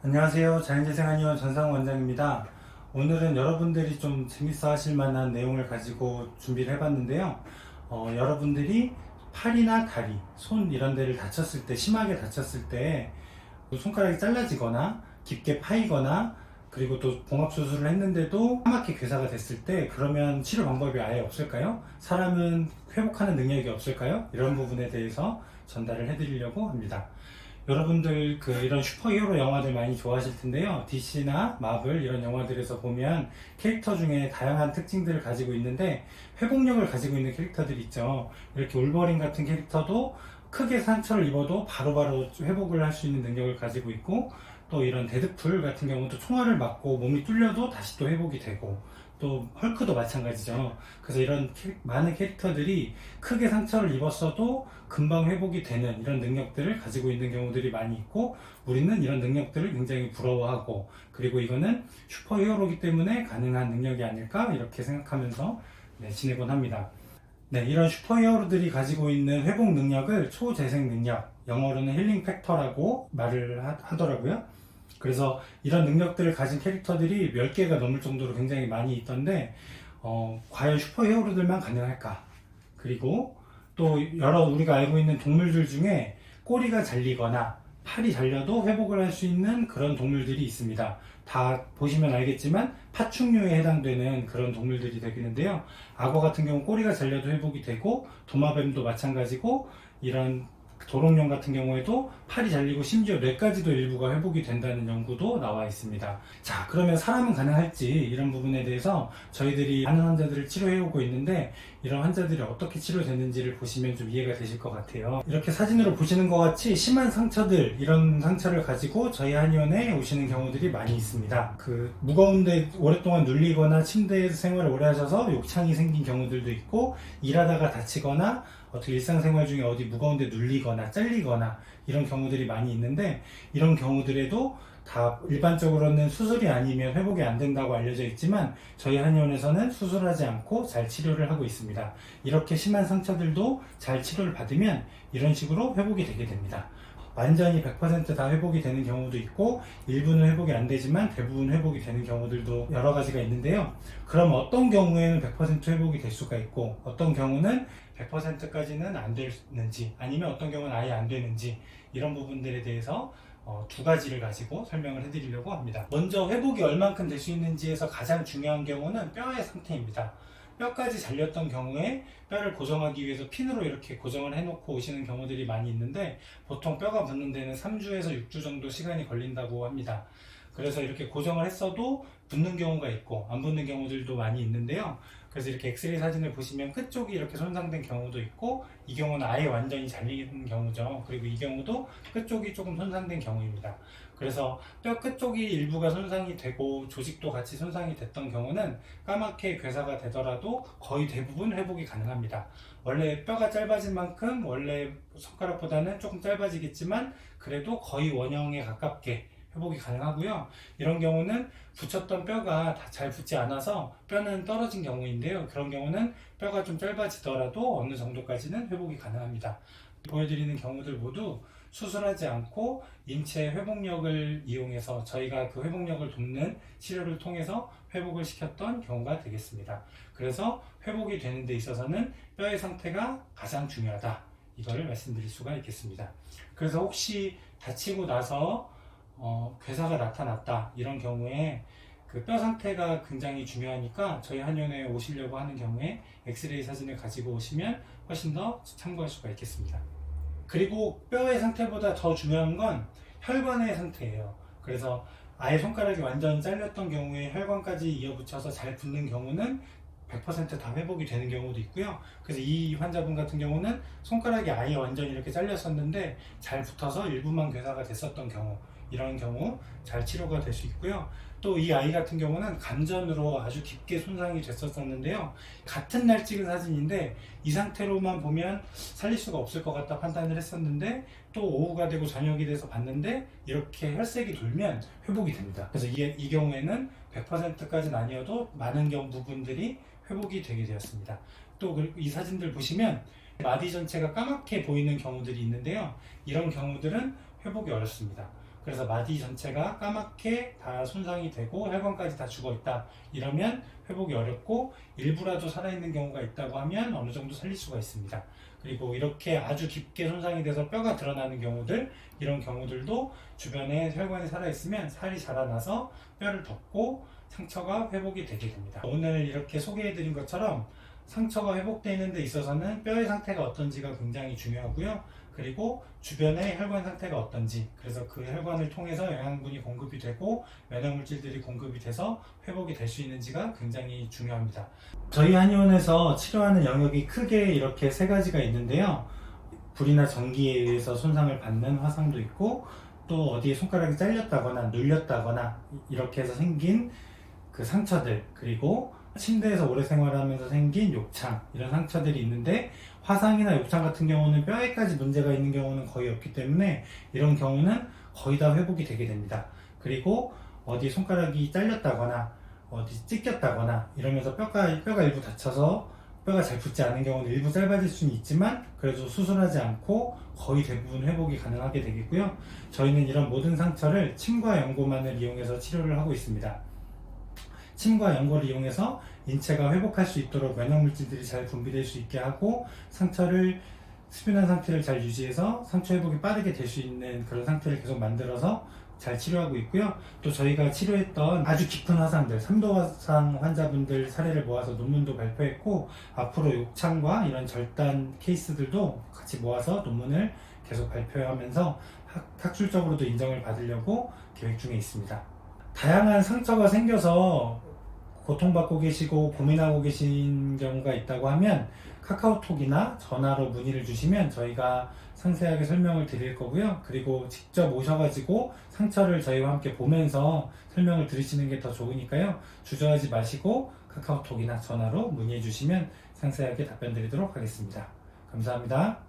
안녕하세요. 자연재생한의원 전상우 원장입니다. 오늘은 여러분들이 좀 재밌어 하실 만한 내용을 가지고 준비를 해봤는데요. 어, 여러분들이 팔이나 다리, 손 이런 데를 다쳤을 때, 심하게 다쳤을 때 손가락이 잘라지거나 깊게 파이거나 그리고 또 봉합수술을 했는데도 까맣게 괴사가 됐을 때 그러면 치료 방법이 아예 없을까요? 사람은 회복하는 능력이 없을까요? 이런 부분에 대해서 전달을 해드리려고 합니다. 여러분들 그 이런 슈퍼히어로 영화들 많이 좋아하실 텐데요. DC나 마블 이런 영화들에서 보면 캐릭터 중에 다양한 특징들을 가지고 있는데 회복력을 가지고 있는 캐릭터들 있죠. 이렇게 울버린 같은 캐릭터도 크게 상처를 입어도 바로바로 회복을 할 수 있는 능력을 가지고 있고 또 이런 데드풀 같은 경우도 총알을 맞고 몸이 뚫려도 다시 또 회복이 되고 또 헐크도 마찬가지죠. 그래서 이런 캐- 많은 캐릭터들이 크게 상처를 입었어도 금방 회복이 되는 이런 능력들을 가지고 있는 경우들이 많이 있고 우리는 이런 능력들을 굉장히 부러워하고 그리고 이거는 슈퍼히어로기 때문에 가능한 능력이 아닐까 이렇게 생각하면서 네, 지내곤 합니다. 네, 이런 슈퍼히어로들이 가지고 있는 회복 능력을 초재생 능력, 영어로는 힐링 팩터라고 말을 하, 더라고요 그래서 이런 능력들을 가진 캐릭터들이 10개가 넘을 정도로 굉장히 많이 있던데, 어, 과연 슈퍼히어로들만 가능할까? 그리고 또 여러 우리가 알고 있는 동물들 중에 꼬리가 잘리거나 팔이 잘려도 회복을 할 수 있는 그런 동물들이 있습니다. 다 보시면 알겠지만 파충류에 해당되는 그런 동물들이 되겠는데요. 악어 같은 경우 꼬리가 잘려도 회복이 되고 도마뱀도 마찬가지고 이런 도롱뇽 같은 경우에도 팔이 잘리고 심지어 뇌까지도 일부가 회복이 된다는 연구도 나와 있습니다. 자, 그러면 사람은 가능할지 이런 부분에 대해서 저희들이 많은 환자들을 치료해오고 있는데 이런 환자들이 어떻게 치료되는지를 보시면 좀 이해가 되실 것 같아요. 이렇게 사진으로 보시는 것 같이 심한 상처들, 이런 상처를 가지고 저희 한의원에 오시는 경우들이 많이 있습니다. 그 무거운데 오랫동안 눌리거나 침대에서 생활을 오래 하셔서 욕창이 생긴 경우들도 있고 일하다가 다치거나 어떻게 일상생활 중에 어디 무거운데 눌리거나 잘리거나 이런 경우들이 많이 있는데 이런 경우들에도 다 일반적으로는 수술이 아니면 회복이 안 된다고 알려져 있지만 저희 한의원에서는 수술하지 않고 잘 치료를 하고 있습니다. 이렇게 심한 상처들도 잘 치료를 받으면 이런 식으로 회복이 되게 됩니다. 완전히 100%다 회복이 되는 경우도 있고 일부는 회복이 안 되지만 대부분 회복이 되는 경우들도 여러 가지가 있는데요. 그럼 어떤 경우에는 100% 회복이 될 수가 있고 어떤 경우는 100%까지는 안 되는지 아니면 어떤 경우는 아예 안 되는지 이런 부분들에 대해서 어, 두 가지를 가지고 설명을 해드리려고 합니다. 먼저 회복이 얼만큼 될 수 있는지에서 가장 중요한 경우는 뼈의 상태입니다. 뼈까지 잘렸던 경우에 뼈를 고정하기 위해서 핀으로 이렇게 고정을 해놓고 오시는 경우들이 많이 있는데 보통 뼈가 붙는 데는 3주에서 6주 정도 시간이 걸린다고 합니다. 그래서 이렇게 고정을 했어도 붙는 경우가 있고 안 붙는 경우들도 많이 있는데요. 그래서 이렇게 엑스레이 사진을 보시면 끝쪽이 이렇게 손상된 경우도 있고 이 경우는 아예 완전히 잘리는 경우죠. 그리고 이 경우도 끝쪽이 조금 손상된 경우입니다. 그래서 뼈 끝쪽이 일부가 손상이 되고 조직도 같이 손상이 됐던 경우는 까맣게 괴사가 되더라도 거의 대부분 회복이 가능합니다. 원래 뼈가 짧아진 만큼 원래 손가락보다는 조금 짧아지겠지만 그래도 거의 원형에 가깝게 회복이 가능하고요. 이런 경우는 붙였던 뼈가 다 잘 붙지 않아서 뼈는 떨어진 경우인데요. 그런 경우는 뼈가 좀 짧아지더라도 어느 정도까지는 회복이 가능합니다. 보여드리는 경우들 모두 수술하지 않고 인체 회복력을 이용해서 저희가 그 회복력을 돕는 치료를 통해서 회복을 시켰던 경우가 되겠습니다. 그래서 회복이 되는 데 있어서는 뼈의 상태가 가장 중요하다. 이거를 말씀드릴 수가 있겠습니다. 그래서 혹시 다치고 나서 어, 괴사가 나타났다 이런 경우에 그 뼈 상태가 굉장히 중요하니까 저희 한의원에 오시려고 하는 경우에 엑스레이 사진을 가지고 오시면 훨씬 더 참고할 수가 있겠습니다. 그리고 뼈의 상태보다 더 중요한 건 혈관의 상태예요. 그래서 아예 손가락이 완전 잘렸던 경우에 혈관까지 이어붙여서 잘 붙는 경우는 100%다 회복이 되는 경우도 있고요. 그래서 이 환자분 같은 경우는 손가락이 아예 완전히 이렇게 잘렸었는데 잘 붙어서 일부만 괴사가 됐었던 경우 이런 경우 잘 치료가 될 수 있고요. 또 이 아이 같은 경우는 감전으로 아주 깊게 손상이 됐었었는데요. 같은 날 찍은 사진인데 이 상태로만 보면 살릴 수가 없을 것 같다 판단을 했었는데 또 오후가 되고 저녁이 돼서 봤는데 이렇게 혈색이 돌면 회복이 됩니다. 그래서 이, 이 경우에는 100%까지는 아니어도 많은 경우 부분들이 회복이 되게 되었습니다. 또 이 사진들 보시면 마디 전체가 까맣게 보이는 경우들이 있는데요. 이런 경우들은 회복이 어렵습니다. 그래서 마디 전체가 까맣게 다 손상이 되고 혈관까지 다 죽어 있다. 이러면 회복이 어렵고 일부라도 살아있는 경우가 있다고 하면 어느 정도 살릴 수가 있습니다. 그리고 이렇게 아주 깊게 손상이 돼서 뼈가 드러나는 경우들 이런 경우들도 주변에 혈관이 살아있으면 살이 자라나서 뼈를 덮고 상처가 회복이 되게 됩니다. 오늘 이렇게 소개해드린 것처럼 상처가 회복되는 데 있어서는 뼈의 상태가 어떤지가 굉장히 중요하고요. 그리고 주변의 혈관 상태가 어떤지 그래서 그 혈관을 통해서 영양분이 공급이 되고 면역물질들이 공급이 돼서 회복이 될 수 있는지가 굉장히 중요합니다. 저희 한의원에서 치료하는 영역이 크게 이렇게 세 가지가 있는데요. 불이나 전기에 의해서 손상을 받는 화상도 있고 또 어디에 손가락이 잘렸다거나 눌렸다거나 이렇게 해서 생긴 그 상처들 그리고 침대에서 오래 생활하면서 생긴 욕창 이런 상처들이 있는데 화상이나 욕창 같은 경우는 뼈에까지 문제가 있는 경우는 거의 없기 때문에 이런 경우는 거의 다 회복이 되게 됩니다. 그리고 어디 손가락이 잘렸다거나 어디 찢겼다거나 이러면서 뼈가 뼈가 일부 다쳐서 뼈가 잘 붙지 않은 경우는 일부 짧아질 수는 있지만 그래도 수술하지 않고 거의 대부분 회복이 가능하게 되겠고요. 저희는 이런 모든 상처를 침과 연고만을 이용해서 치료를 하고 있습니다. 침과 연고를 이용해서 인체가 회복할 수 있도록 면역 물질들이 잘 분비될 수 있게 하고 상처를 수변한 상태를 잘 유지해서 상처 회복이 빠르게 될 수 있는 그런 상태를 계속 만들어서 잘 치료하고 있고요. 또 저희가 치료했던 아주 깊은 화상들, 3도 화상 환자분들 사례를 모아서 논문도 발표했고 앞으로 욕창과 이런 절단 케이스들도 같이 모아서 논문을 계속 발표하면서 학, 학술적으로도 인정을 받으려고 계획 중에 있습니다. 다양한 상처가 생겨서 고통받고 계시고 고민하고 계신 경우가 있다고 하면 카카오톡이나 전화로 문의를 주시면 저희가 상세하게 설명을 드릴 거고요. 그리고 직접 오셔가지고 상처를 저희와 함께 보면서 설명을 들으시는 게 더 좋으니까요. 주저하지 마시고 카카오톡이나 전화로 문의해 주시면 상세하게 답변 드리도록 하겠습니다. 감사합니다.